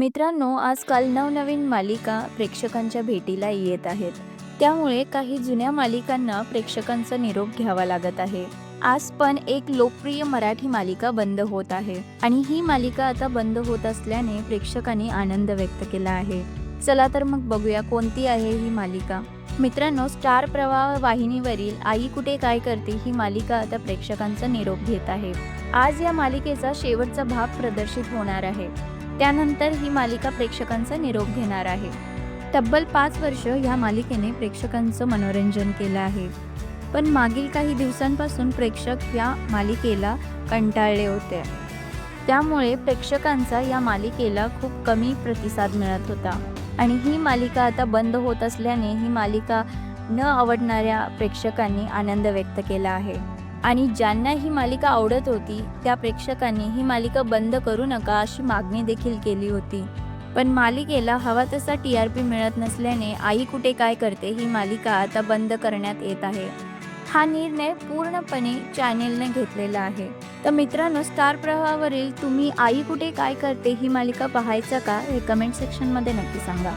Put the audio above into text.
मित्रांनो आजकाल नवनवीन मालिका प्रेक्षकांच्या भेटीला येत आहेत. त्यामुळे काही जुन्या मालिकांना प्रेक्षकांचा निरोप घ्यावा लागत आहे. आज पण एक लोकप्रिय मराठी मालिका बंद होत आहे आणि ही मालिका आता बंद होत असल्याने प्रेक्षकांनी आनंद व्यक्त केला आहे. चला तर मग बघूया कोणती आहे ही मालिका. मित्रांनो स्टार प्रवाह वाहिनीवरील आई कुठे काय करते ही मालिका आता प्रेक्षकांचा निरोप घेत आहे. आज या मालिकेचा शेवटचा भाग प्रदर्शित होणार आहे. त्यानंतर ही मालिका प्रेक्षकांचा निरोप घेणार आहे. तब्बल पाच वर्ष ह्या मालिकेने प्रेक्षकांचं मनोरंजन केलं आहे. पण मागील काही दिवसांपासून प्रेक्षक या मालिकेला कंटाळले होते. त्यामुळे प्रेक्षकांचा या मालिकेला खूप कमी प्रतिसाद मिळत होता. आणि ही मालिका आता बंद होत असल्याने ही मालिका न आवडणाऱ्या प्रेक्षकांनी आनंद व्यक्त केला आहे. आणि ज्यांना ही मालिका आवडत होती त्या प्रेक्षकांनी ही मालिका बंद करू नका अशी मागणी देखील केली होती. पण मालिकेला हवा तसा टी आर पी मिळत नसल्याने आई कुठे काय करते ही मालिका आता बंद करण्यात येत आहे. हा निर्णय पूर्णपणे चॅनेलने घेतलेला आहे. तर मित्रांनो स्टार प्रवाहावरील तुम्ही आई कुठे काय करते ही मालिका पाहायचा का हे कमेंट सेक्शनमध्ये नक्की सांगा.